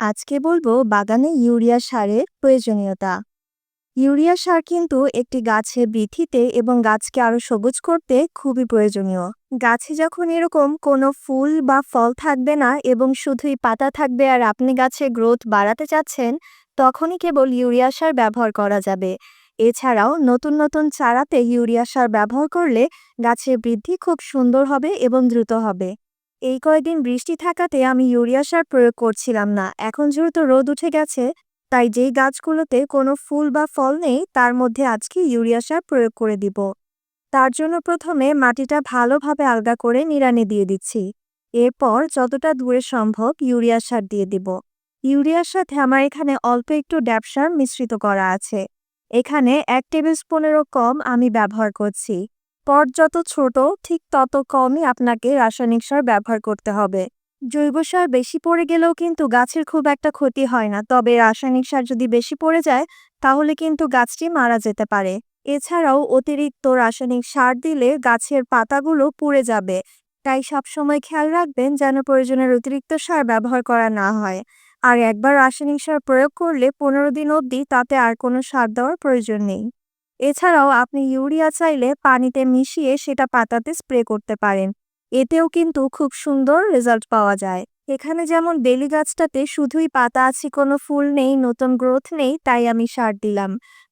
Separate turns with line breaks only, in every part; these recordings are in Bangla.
আজকে বলব বাগানে ইউরিয়া সারের প্রয়োজনীয়তা। ইউরিয়া সার কিন্তু একটি গাছে বৃদ্ধিতে এবং গাছকে আরও সবুজ করতে খুবই প্রয়োজনীয়। গাছে যখন এরকম কোনো ফুল বা ফল থাকবে না এবং শুধুই পাতা থাকবে আর আপনি গাছে গ্রোথ বাড়াতে চাচ্ছেন, তখনই কেবল ইউরিয়া সার ব্যবহার করা যাবে। এছাড়াও নতুন নতুন চারাতে ইউরিয়া সার ব্যবহার করলে গাছের বৃদ্ধি খুব সুন্দর হবে এবং দ্রুত হবে। এই কয়েকদিন বৃষ্টি থাকাতে আমি ইউরিয়া সার প্রয়োগ করছিলাম না, এখন যেহেতু রোদ উঠে গেছে, তাই যেই গাছগুলোতে কোনো ফুল বা ফল নেই, তার মধ্যে আজকে ইউরিয়া সার প্রয়োগ করে দিব। তার জন্য প্রথমে মাটিটা ভালোভাবে আলগা করে নিড়ানি দিয়ে দিচ্ছি। এরপর যতটা দূরে সম্ভব ইউরিয়া সার দিয়ে দিব। ইউরিয়ার সাথে আমার এখানে অল্প একটু ড্যাপ সার মিশ্রিত করা আছে। এখানে এক টেবিল স্পুনেরও কম আমি ব্যবহার করছি। পট যত ছোট, ঠিক তত কমই আপনাকে রাসায়নিক সার ব্যবহার করতে হবে। জৈব সার বেশি পড়ে গেলেও কিন্তু গাছের খুব একটা ক্ষতি হয় না, তবে রাসায়নিক সার যদি বেশি পড়ে যায়, তাহলে কিন্তু গাছটি মারা যেতে পারে। এছাড়াও অতিরিক্ত রাসায়নিক সার দিলে গাছের পাতাগুলো পুড়ে যাবে। তাই সবসময় খেয়াল রাখবেন যেন প্রয়োজনের অতিরিক্ত সার ব্যবহার করা না হয়। আর একবার রাসায়নিক সার প্রয়োগ করলে পনেরো দিন অবধি তাতে আর কোনো সার দেওয়ার প্রয়োজন নেই। এছাড়াও আপনি ইউরিয়া চাইলে পানিতে মিশিয়ে সেটা পাতাতে স্প্রে করতে পারেন। এতেও কিন্তু খুব সুন্দর রেজাল্ট পাওয়া যায়। এখানে যেমন বেলি গাছটাতে শুধুই পাতা আছে, কোনো ফুল নেই, নতুন গ্রোথ নেই, তাই আমি সার দিলাম।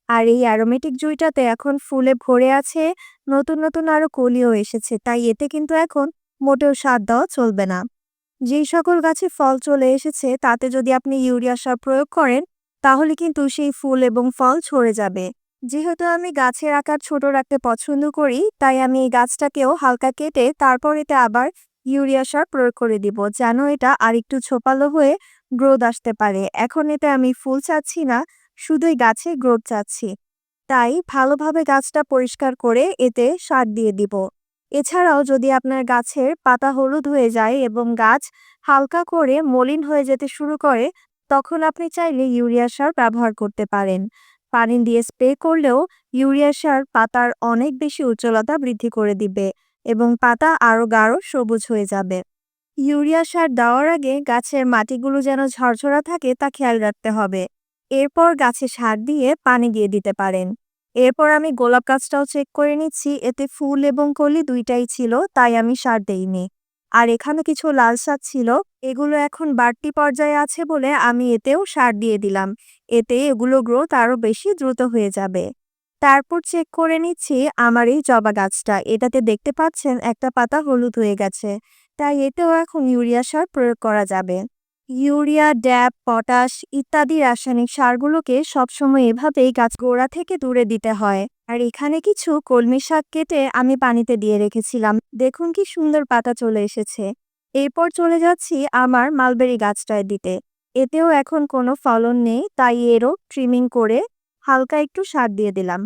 আর এই অ্যারোমেটিক জুইটাতে এখন ফুলে ভরে আছে, নতুন নতুন আরও কলিও এসেছে, তাই এতে কিন্তু এখন মোটেও সার দেওয়া চলবে না। যেই সকল গাছে ফল চলে এসেছে, তাতে যদি আপনি ইউরিয়া সার প্রয়োগ করেন, তাহলে কিন্তু সেই ফুল এবং ফল ছড়ে যাবে। যেহেতু আমি গাছের আকার ছোট রাখতে পছন্দ করি, তাই আমি এই গাছটাকেও হালকা কেটে তারপর এতে আবার ইউরিয়া সার প্রয়োগ করে দিব, যেন এটা আরেকটু ছোপালো হয়ে গ্রোথ আসতে পারে। এখন এতে আমি ফুল চাচ্ছি না, শুধুই গাছে গ্রোথ চাচ্ছি। তাই ভালোভাবে গাছটা পরিষ্কার করে এতে সার দিয়ে দিব। এছাড়াও যদি আপনার গাছের পাতা হলুদ হয়ে যায় এবং গাছ হালকা করে মলিন হয়ে যেতে শুরু করে, তখন আপনি চাইলে ইউরিয়া সার ব্যবহার করতে পারেন। পানি দিয়ে স্প্রে করলেও ইউরিয়া সার পাতার অনেক বেশি উজ্জ্বলতা বৃদ্ধি করে দিবে এবং পাতা আরও গাঢ় সবুজ হয়ে যাবে। ইউরিয়া সার দেওয়ার আগে গাছের মাটিগুলো যেন ঝরঝরা থাকে তা খেয়াল রাখতে হবে। এরপর গাছে সার দিয়ে পানি দিয়ে দিতে পারেন। এরপর আমি গোলাপ গাছটাও চেক করে নিচ্ছি, এতে ফুল এবং কলি দুইটাই ছিল, তাই আমি সার দেইনি। আর এখানে কিছু লাল শাক ছিল, এগুলো এখন বাড়তি পর্যায়ে আছে বলে আমি এতেও সার দিয়ে দিলাম। এতে এগুলো গ্রোথ আরও বেশি দ্রুত হয়ে যাবে। তারপর চেক করে নিচ্ছি আমার এই জবা গাছটা। এটাতে দেখতে পাচ্ছেন একটা পাতা হলুদ হয়ে গেছে। তাই এতেও এখন ইউরিয়া সার প্রয়োগ করা যাবে। ইউরিয়া ড্যাপ পটাশ ইত্যাদি রাসায়নিক সারগুলোকে সবসময় এভাবেই গাছ গোড়া থেকে দূরে দিতে হয়। আর এখানে কিছু কলমি শাক কেটে আমি পানিতে দিয়ে রেখেছিলাম। দেখুন কি সুন্দর পাতা চলে এসেছে। এরপর চলে যাচ্ছি আমার মালবেরি গাছটায় দিতে। এতেও এখন কোনো ফলন নেই, তাই এরও ট্রিমিং করে হালকা একটু সার দিয়ে দিলাম।